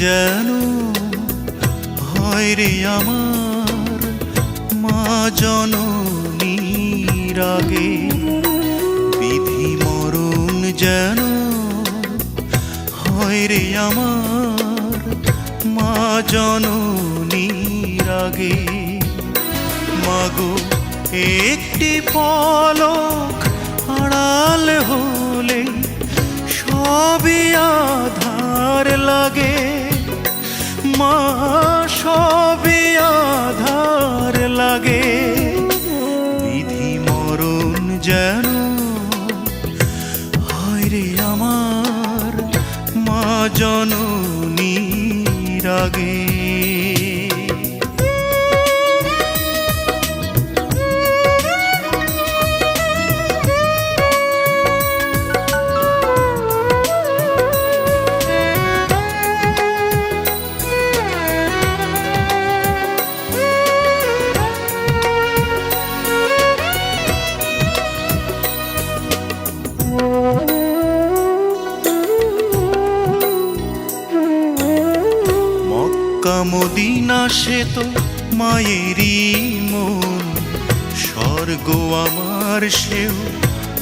যেন হয় রে আমার মা জননীর আগে বিধি মরণ যেন হয় রে আমার মা জননীর আগে মাগো, একটি পলক আড়াল হলে সবই আধার লাগে। মা সবই আধার লাগে। বিধি মরণ যেন হয় রে আমার মা জননীর আগে। সে তো মায়েরই মন। স্বর্গ আমার সেও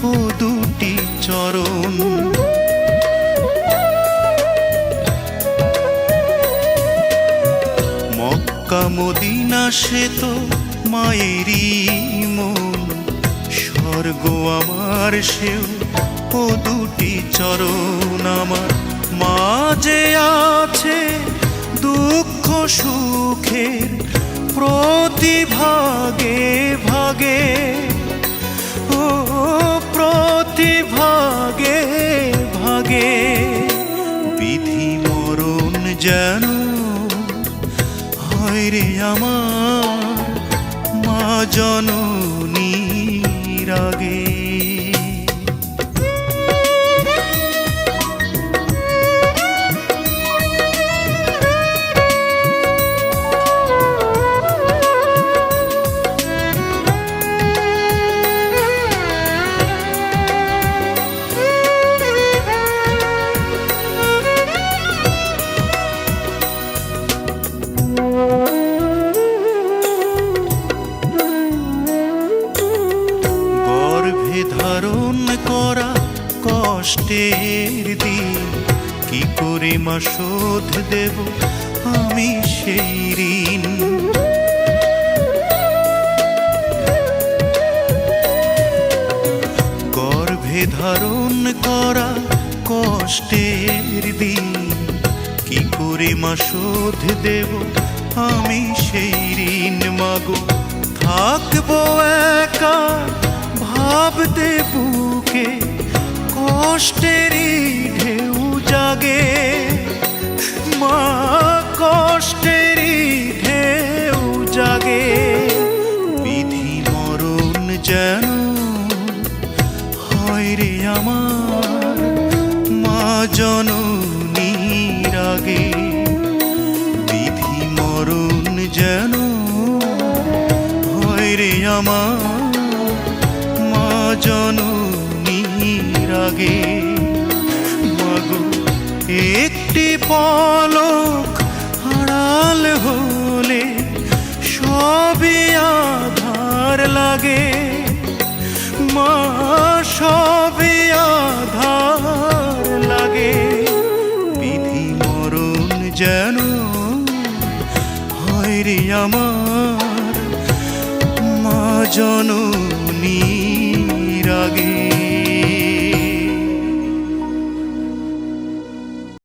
ও দুটি চরণ। মক্কা মদিনা সে তো মায়েরই মন। স্বর্গ আমার সেও ও দুটি চরণ। আমার মাঝে সুখের প্রতিভাগে ভাগে ও প্রতিভাগে ভাগে, বিধি মরণ যেন হয় রে আমার মা জননীর আগে। কষ্টের দিন, কি করে মা শোধ দেব আমি সেই ঋণ? গর্ভে ধারণ করা কষ্টের দিন, কি করে মা শোধ দেব আমি সেই ঋণ? মাগো, থাকব একা, ভাবতে বুকে কষ্টেরই ঢেউ জাগে। মা, কষ্টেরই ঢেউ জাগে। বিধি মরণ যেন হয় রে আমার, মা জননীর আগে বিধি মরণ যেন হয় রে আমার। আগে মাগো, একটি পলক হারাল হলে সবই আধার লাগে। মা, সবই আধার লাগে। বিধি মরণ যেন হয় রে আমার। মা, জননী